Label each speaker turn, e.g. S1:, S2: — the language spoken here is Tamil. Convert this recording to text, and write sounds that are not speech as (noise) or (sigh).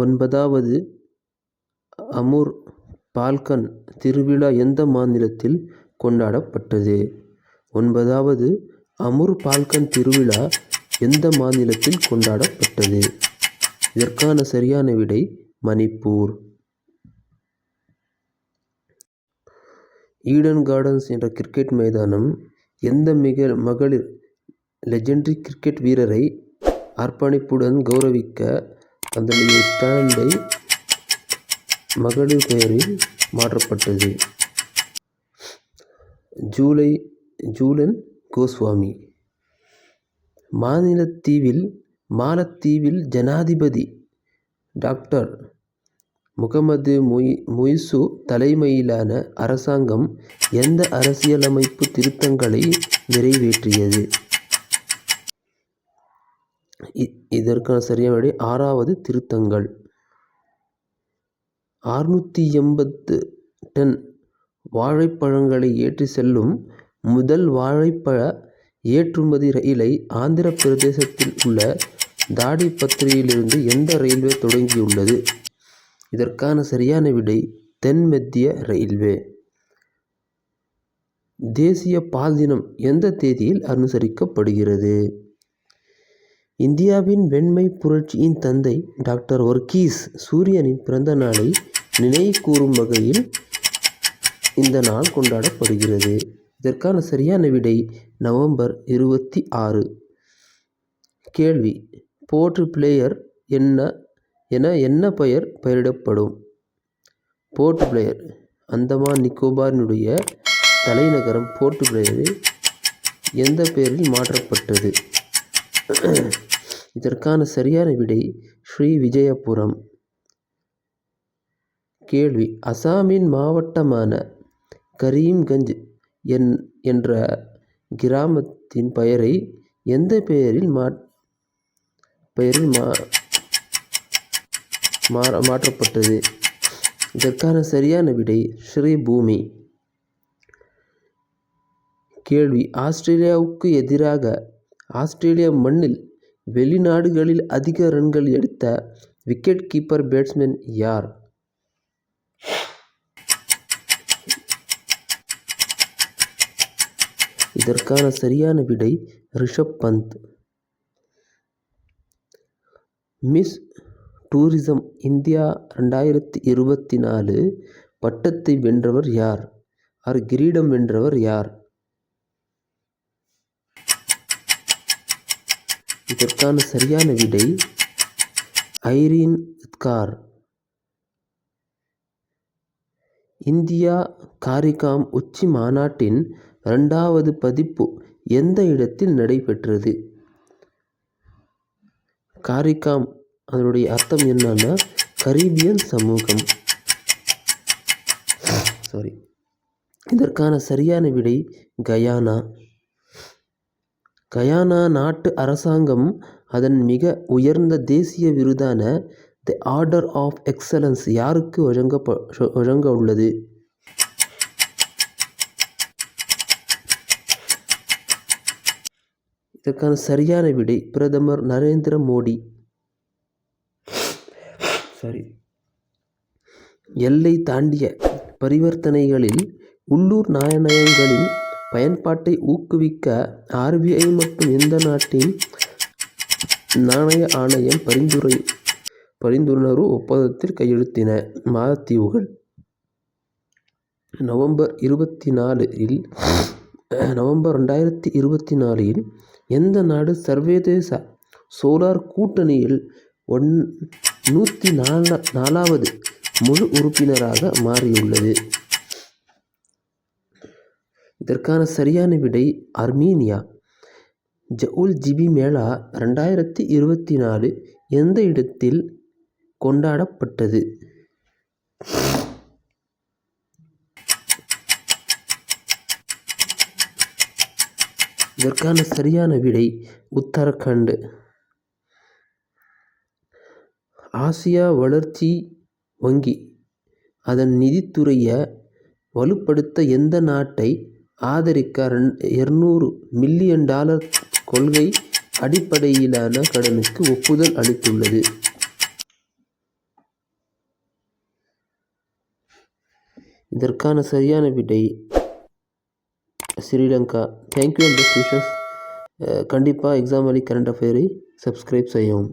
S1: ஒன்பதாவது அமுர் பால்கன் திருவிழா எந்த மாநிலத்தில் கொண்டாடப்பட்டது? ஒன்பதாவது அமுர் பால்கன் திருவிழா எந்த மாநிலத்தில் கொண்டாடப்பட்டது? இதற்கான சரியான விடை மணிப்பூர். ஈடன் கார்டன்ஸ் என்ற கிரிக்கெட் மைதானம் எந்த மிக மகளிர் லெஜெண்டரி கிரிக்கெட் வீரரை அர்ப்பணிப்புடன் கௌரவிக்க அதனுடைய ஸ்டாண்டை மகளிர் பெயரில் மாற்றப்பட்டது. ஜூலை ஜூலன் கோஸ்வாமி. மாநிலத்தீவில் மாலத்தீவில் ஜனாதிபதி டாக்டர் முகமது மொய் மொய்சு தலைமையிலான அரசாங்கம் எந்த அரசியலமைப்பு திருத்தங்களை நிறைவேற்றியது? இதற்கான சரியான விடை ஆறாவது திருத்தங்கள். அறுநூற்றி எண்பத்து டன் வாழைப்பழங்களை ஏற்றி செல்லும் முதல் வாழைப்பழ ஏற்றுமதி ரயிலை ஆந்திர பிரதேசத்தில் உள்ள தாடிப்பத்திரியிலிருந்து எந்த ரயில்வே தொடங்கியுள்ளது? இதற்கான சரியான விடை தென் மத்திய ரயில்வே. தேசிய பால் தினம் எந்த தேதியில் அனுசரிக்கப்படுகிறது? இந்தியாவின் வெண்மை புரட்சியின் தந்தை டாக்டர் வர்கீஸ் சூரியனின் பிறந்த நாளை நினைவு கூறும் வகையில் இந்த நாள் கொண்டாடப்படுகிறது. இதற்கான சரியான விடை நவம்பர் இருபத்தி ஆறு. கேள்வி. போர்ட் பிளேயர் என்ன என என்ன பெயர் பெயரிடப்படும்? போர்ட் பிளேயர் அந்தமான் நிக்கோபாரினுடைய தலைநகரம் போர்ட் பிளேயரில் எந்த பெயரில் மாற்றப்பட்டது? (clears throat) இதற்கான சரியான விடை ஸ்ரீ விஜயபுரம். கேள்வி அசாமின் மாவட்டமான கரீம்கஞ்ச் என் என்ற கிராமத்தின் பெயரை எந்த பெயரில் மா பெயரில் மா மாற மாற்றப்பட்டது? இதற்கான சரியான விடை ஸ்ரீபூமி. கேள்வி ஆஸ்திரேலியாவுக்கு எதிராக ஆஸ்திரேலிய மண்ணில் வெளிநாடுகளில் அதிக ரன்கள் எடுத்த விக்கெட் கீப்பர் பேட்ஸ்மேன் யார்? இதற்கான சரியான விடை Rishabh Pant. Miss tourism India ரெண்டாயிரத்தி இருபத்தி நாலு பட்டத்தை வென்றவர் யார்? ஆர் கிரீடம் வென்றவர் யார்? இதற்கான சரியான விடை ஐரீன் கார் இந்தியா காரிகாம் உச்சி மாநாட்டின் இரண்டாவது பதிப்பு எந்த இடத்தில் நடைபெற்றது? காரிகாம் அதனுடைய அர்த்தம் என்னன்னா கரீபியன் சமூகம். சாரி இதற்கான சரியான விடை கயானா. கயானா நாட்டு அரசாங்கம் அதன் மிக உயர்ந்த தேசிய விருதான தி ஆர்டர் ஆஃப் எக்ஸலன்ஸ் யாருக்கு வழங்கப்ப வழங்க உள்ளது? இதற்கான சரியான விடை பிரதமர் நரேந்திர மோடி. சாரி எல்லை தாண்டிய பரிவர்த்தனைகளில் உள்ளூர் நாணயங்களின் பயன்பாட்டை ஊக்குவிக்க ஆர்பிஐ மற்றும் எந்த நாட்டின் நாணய ஆணையம் பரிந்துரை பரிந்துணர்வு ஒப்பந்தத்தில் கையெழுத்தின மாலத்தீவுகள் நவம்பர் இருபத்தி நாலில் நவம்பர் ரெண்டாயிரத்தி இருபத்தி நாலில் எந்த நாடு சர்வதேச சோலார் கூட்டணியில் ஒன் நூற்றி நாலா நாலாவது முழு உறுப்பினராக மாறியுள்ளது? இதற்கான சரியான விடை அர்மீனியா. ஜவுல் ஜிபி மேளா ரெண்டாயிரத்தி இருபத்தி நாலு எந்த இடத்தில் கொண்டாடப்பட்டது? இதற்கான சரியான விடை உத்தரகண்ட். ஆசியா வளர்ச்சி வங்கி அதன் நிதித்துறையை வலுப்படுத்த எந்த நாட்டை ஆதரிக்க இருநூறு மில்லியன் டாலர் கொள்கை அடிப்படையிலான கடனுக்கு ஒப்புதல் அளித்துள்ளது. இதற்கான சரியான விடை Sri Lanka thank you and best wishes கண்டிப்பாக எக்ஸாம் வழி கரண்ட் அஃபேரை சப்ஸ்கிரைப் செய்யவும்.